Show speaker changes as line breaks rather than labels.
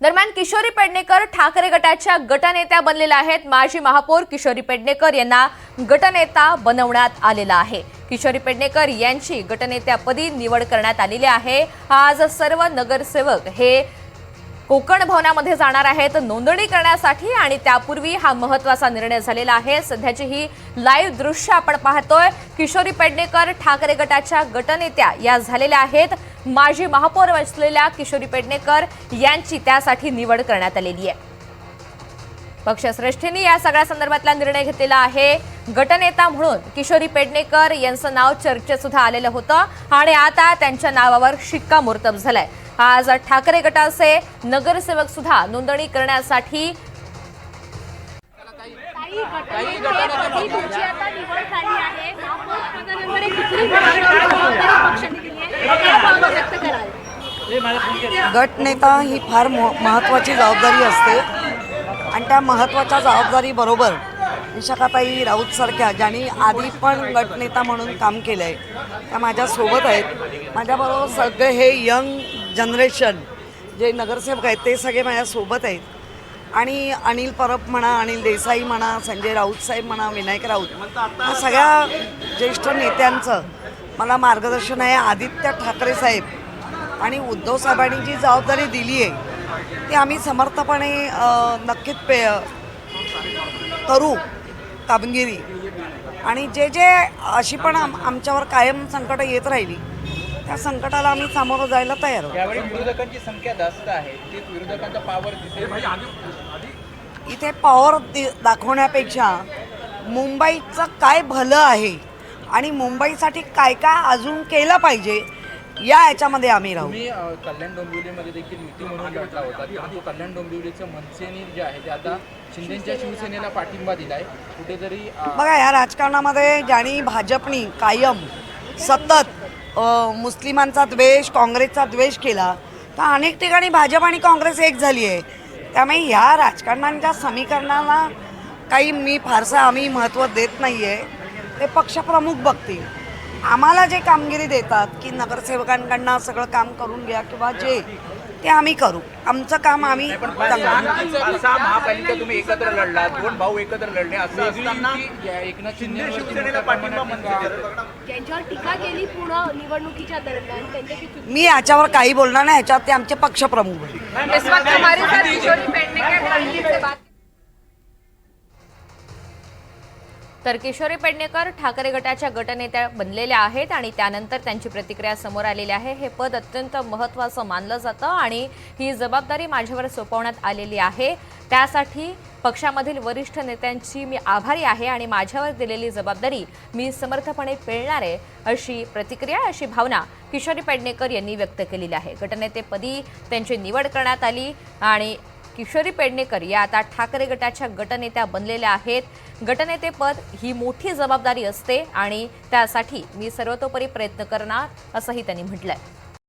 दरम्यान किशोरी पेडणेकर ठाकरे गटाच्या गटनेत्या बनलेल्या आहेत. माजी महापौर किशोरी पेडणेकर यांना गटनेता बनवण्यात आलेला आहे. किशोरी पेडणेकर यांची गटनेत्यापदी निवड करण्यात आलेली आहे. आज सर्व नगरसेवक हे कोकण भवनामध्ये जाणार आहेत. नोंदणी करण्यासाठी आणि त्यापूर्वी हा महत्त्वाचा निर्णय झालेला आहे. सध्याची ही लाईव्ह दृश्य आपण पाहतोय. किशोरी पेडणेकर ठाकरे गटाच्या गटनेत्या या झालेल्या आहेत. माजी महापौर असलेल्या किशोरी पेडणेकर यांची त्यासाठी निवड करण्यात आलेली आहे. पक्षश्रेष्ठींनी या सगळ्या संदर्भातला निर्णय घेतलेला आहे. गटनेता म्हणून किशोरी पेडणेकर यांचं नाव चर्चेत सुद्धा आलेलं होतं आणि आता त्यांच्या नावावर शिक्कामोर्तब झालाय. आज ठाकरे गटाचे नगरसेवक सुद्धा नोंदणी करण्यासाठी
तुमची आता निवड झाली आहे.
गटनेता ही फार महत्त्वाची जबाबदारी असते. आणि त्या महत्त्वाच्या जबाबदारीबरोबर विशाखाताई राऊतसारख्या ज्यांनी आधी पण गटनेता म्हणून काम केलं आहे त्या माझ्यासोबत आहेत. माझ्याबरोबर सगळे हे यंग जनरेशन जे नगरसेवक आहेत ते सगळे माझ्यासोबत आहेत. आणि अनिल परब म्हणा अनिल देसाई म्हणा संजय राऊत साहेब म्हणा विनायक राऊत ह्या सगळ्या ज्येष्ठ नेत्यांचं मला मार्गदर्शन आहे आदित्य ठाकरे साहेब. आणि उद्धव साहेबांनी जी जबाबदारी दिली आहे ती आम्ही समर्थपणे नक्कीच पे करू कामगिरी. आणि जे जे अशी पण आम आमच्यावर कायम संकटं येत राहिली त्या संकटाला आम्ही सामोरं जायला तयार
यावेळी विरोधकांची संख्या जास्त आहे ते विरोधकांचा पावर
इथे पॉवर दि- दाखवण्यापेक्षा मुंबईचं काय भलं आहे आणि मुंबईसाठी काय काय अजून केलं पाहिजे या याच्यामध्ये आम्ही राहू.
अ, कल्याण डोंबिवलीमध्ये देखील युती म्हणून लढला होता. परंतु कल्याण डोंबिवलीचं मनसेने जे आहे ते आता शिंदेच्या शिवसेनेला पाठिंबा दिलाय. कुठेतरी
बघा या राजकारणामध्ये ज्यांनी भाजपनी कायम सतत मुस्लिमांचा द्वेष काँग्रेसचा द्वेष केला तर अनेक ठिकाणी भाजप आणि काँग्रेस एक झाली आहे त्यामुळे ह्या राजकारणांच्या समीकरणाला काही मी फारसं आम्ही महत्त्व देत नाही आहे ते पक्षप्रमुख बघतील. आम्हाला जे कामगिरी देतात की नगरसेवकांकडनं सगळं काम करून घ्या किंवा जे ते आम्ही करू. आमचं काम आम्ही
महापालिका तुम्ही एकत्र लढला दोन भाऊ एकत्र लढले असं असताना या एकनाथ शिंदे पाठिंबा
त्यांच्यावर टीका केली पूर्ण निवडणुकीच्या दरम्यान त्यांच्याशी
मी याच्यावर काही बोलणार नाही ह्याच्यावर ते आमचे पक्षप्रमुख
तर किशोरी पेडणेकर ठाकरे गटाच्या गटनेत्या बनलेल्या आहेत आणि त्यानंतर त्यांची प्रतिक्रिया समोर आलेली आहे. हे पद अत्यंत महत्त्वाचं मानलं जातं आणि ही जबाबदारी माझ्यावर सोपवण्यात आलेली आहे. त्यासाठी पक्षामधील वरिष्ठ नेत्यांची मी आभारी आहे आणि माझ्यावर दिलेली जबाबदारी मी समर्थपणे पेळणार आहे अशी प्रतिक्रिया अशी भावना किशोरी पेडणेकर यांनी व्यक्त केलेली आहे. गटनेतेपदी त्यांची निवड करण्यात आली आणि किशोरी पेडणेकर या आता ठाकरे गटाच्या गटनेत्या बनलेल्या आहेत. गटनेतेपद ही मोठी जबाबदारी असते आणि त्यासाठी मी सर्वतोपरी प्रयत्न करणार असंही त्यांनी म्हटलंय.